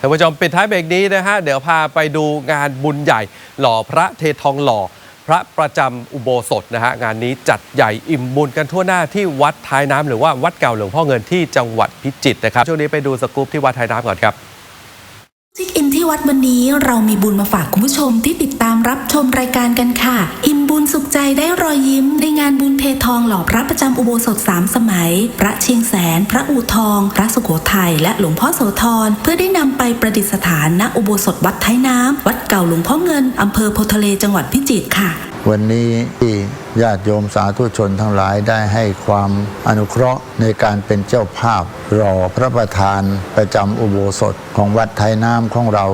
ท่านผู้ชมปิดท้ายเบรกนี้นะฮะ เดี๋ยวพาไปดูงานบุญใหญ่ หล่อพระเททองหล่อ พระประจำอุโบสถนะฮะ งานนี้จัดใหญ่อิ่มบุญกันทั่วหน้าที่วัดท้ายน้ำหรือว่าวัดเก่าหลวงพ่อเงินที่จังหวัดพิจิตรนะครับ ช่วงนี้ไปดูสกู๊ปที่วัดท้ายน้ำก่อนครับ ที่วัดวันนี้เรามีบุญมาฝากคุณผู้ชมที่ติดตามรับชมรายการกันค่ะ อิ่มบุญสุขใจได้รอยยิ้ม ในงานบุญเททองหล่อพระประจำอุโบสถสามสมัย พระเชียงแสน พระอู่ทอง พระสุโขทัยและหลวงพ่อโสธรเพื่อได้นำไปประดิษฐานณอุโบสถวัดท้ายน้ำวัดเก่าหลวงพ่อเงินอำเภอโพทะเลจังหวัดพิจิตรค่ะ วันนี้ที่ญาติโยมสาธุชนทั้งหลายได้ให้ความอนุเคราะห์ในการเป็นเจ้าภาพรอพระประธานประจำอุโบสถของวัดไทยน้ำของเรา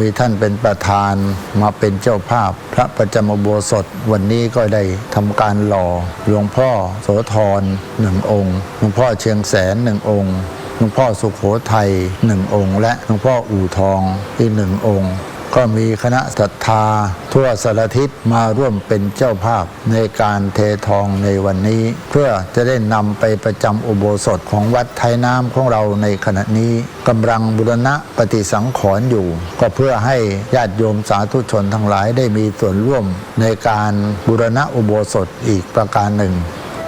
มีท่านเป็นประธานมาเป็นเจ้าภาพ พระประจำอุโบสถ วันนี้ก็ได้ทำการหล่อหลวงพ่อโสธรหนึ่งองค์หลวงพ่อเชียงแสนหนึ่งองค์หลวงพ่อสุขโขทัยหนึ่งองค์ และหลวงพ่ออู่ทองอีกหนึ่งองค์ ก็มีคณะศรัทธา ทั่วสารทิศมาร่วมเป็นเจ้าภาพในการเททองในวันนี้ เพื่อจะได้นำไปประจำอุโบสถของวัดไทยน้ำของเราในขณะนี้กำลังบุรณะปฏิสังขรณ์อยู่ ก็เพื่อให้ญาติโยมสาธุชนทั้งหลายได้มีส่วนร่วมในการบุรณะอุโบสถอีกประการหนึ่ง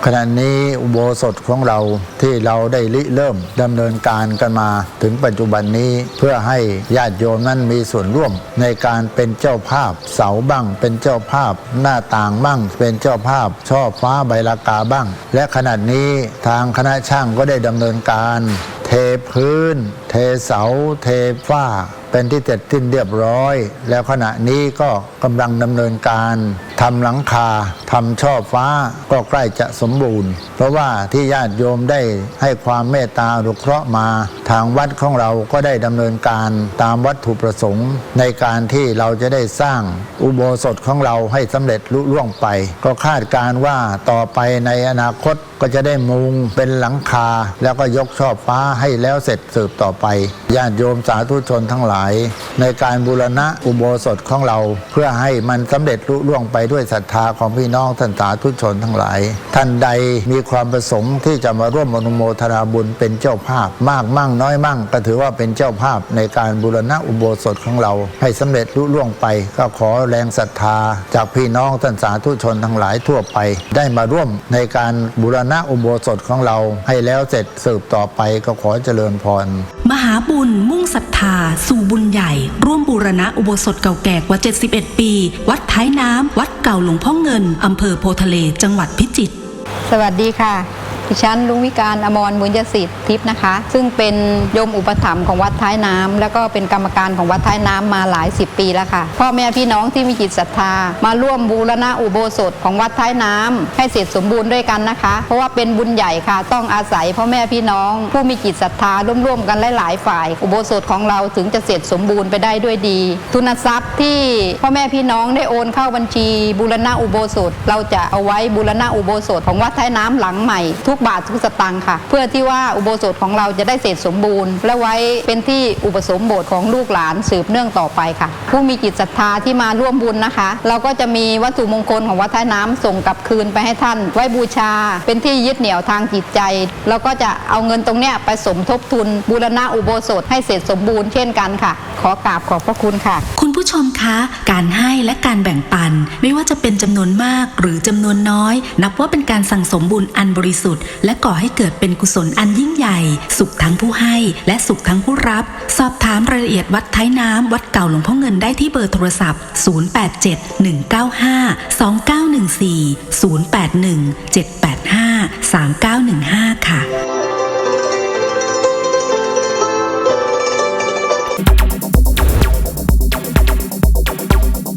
ขณะนี้อุโบสถของเราที่เราได้ริเริ่มดำเนินการกันมาถึงปัจจุบันนี้เพื่อให้ญาติโยมนั้นมีส่วนร่วม ในการเป็นเจ้าภาพเสาบ้าง เป็นเจ้าภาพหน้าต่างบ้าง เป็นเจ้าภาพช่อฟ้าใบลากาบ้าง และขณะนี้ทางคณะช่างก็ได้ดำเนินการ เทพื้น ทเสาเทฝ้า เป็นที่เสร็จสิ้นเรียบร้อย แล้วขณะนี้ก็กำลังดำเนินการทำหลังคาทำช่อฟ้าก็ใกล้จะสมบูรณ์ เพราะว่าที่ญาติโยมได้ให้ความเมตตาอนุเคราะห์มา ทางวัดของเราก็ได้ดำเนินการตามวัตถุประสงค์ ในการที่เราจะได้สร้างอุโบสถของเราให้สำเร็จลุล่วงไป ก็คาดการว่าต่อไปในอนาคตก็จะได้มุงเป็นหลังคา แล้วก็ยกช่อฟ้าให้แล้วเสร็จสืบต่อไปญาติโยมสาธุชนทั้งหลาย ในการบูรณะอุโบสถของเราเพื่อให้มันสำเร็จลุล่วงไปด้วยศรัทธาของพี่น้องท่านสาธุชนทั้งหลาย ท่านใดมีความประสงค์ที่จะมาร่วมอนุโมทนาบุญเป็นเจ้าภาพ มากมั่งน้อยมั่ง ก็ถือว่าเป็นเจ้าภาพในการบูรณะอุโบสถของเรา ให้สำเร็จลุล่วงไป ก็ขอแรงศรัทธา จากพี่น้องท่านสาธุชนทั้งหลายทั่วไป ได้มาร่วมในการบูรณะอุโบสถของเรา ให้แล้วเสร็จสืบต่อไปก็ขอเจริญพรมหาบุญมุ่งศรัทธา สู่บุญใหญ่ ร่วมบูรณะอุโบสถเก่าแก่กว่า 71 ปี วัดท้ายน้ำ วัดเก่าหลวงพ่อเงินอำเภอโพทะเลจังหวัดพิจิตรสวัสดีค่ะ ดิฉันลุงวิการอมรบุญยสิทธิ์ทิพย์นะคะ ซึ่งเป็นโยมอุปถัมภ์ของวัดท้ายน้ำแล้วก็เป็นกรรมการของวัดท้ายน้ำมาหลายสิบปีแล้วค่ะ พ่อแม่พี่น้องที่มีจิตศรัทธา มาร่วมบูรณะอุโบสถของวัดท้ายน้ำให้เสร็จสมบูรณ์ด้วยกันนะคะ เพราะว่าเป็นบุญใหญ่ค่ะ ต้องอาศัยพ่อแม่พี่น้อง ผู้มีจิตศรัทธาร่วมๆกันหลายๆฝ่าย อุโบสถของเราถึงจะเสร็จสมบูรณ์ไปได้ด้วยดี ทุนทรัพย์ที่พ่อแม่พี่น้องได้โอนเข้าบัญชีบูรณะอุโบสถ เราจะเอาไว้บูรณะอุโบสถของวัดท้ายน้ำหลังใหม่ทุกบาททุกสตางค์ค่ะ เพื่อที่ว่าอุโบสถของเราจะได้เสร็จสมบูรณ์ และไว้เป็นที่อุปสมบทของลูกหลานสืบเนื่องต่อไปค่ะ ผู้มีจิตศรัทธาที่มาร่วมบุญนะคะ เราก็จะมีวัตถุมงคลของวัดท้ายน้ำส่งกลับคืนไปให้ท่าน ไว้บูชา เป็นที่ยึดเหนี่ยวทางจิตใจเราก็จะเอาเงินตรงเนี้ยไปสมทบทุนบูรณะอุโบสถให้เสร็จสมบูรณ์เช่นกันค่ะ ขอกราบขอบพระคุณค่ะค ผู้ชมคะ การให้และการแบ่งปันไม่ว่าจะเป็นจำนวนมากหรือจำนวนน้อย นับว่าเป็นการสั่งสมบุญอันบริสุทธิ์ และก่อให้เกิดเป็นกุศลอันยิ่งใหญ่ สุขทั้งผู้ให้และสุขทั้งผู้รับ สอบถามรายละเอียดวัดท้ายน้ำวัดเก่าหลวงพ่อเงินได้ที่เบอร์โทรศัพท์ 087 195 2914 081 785 3915 ค่ะ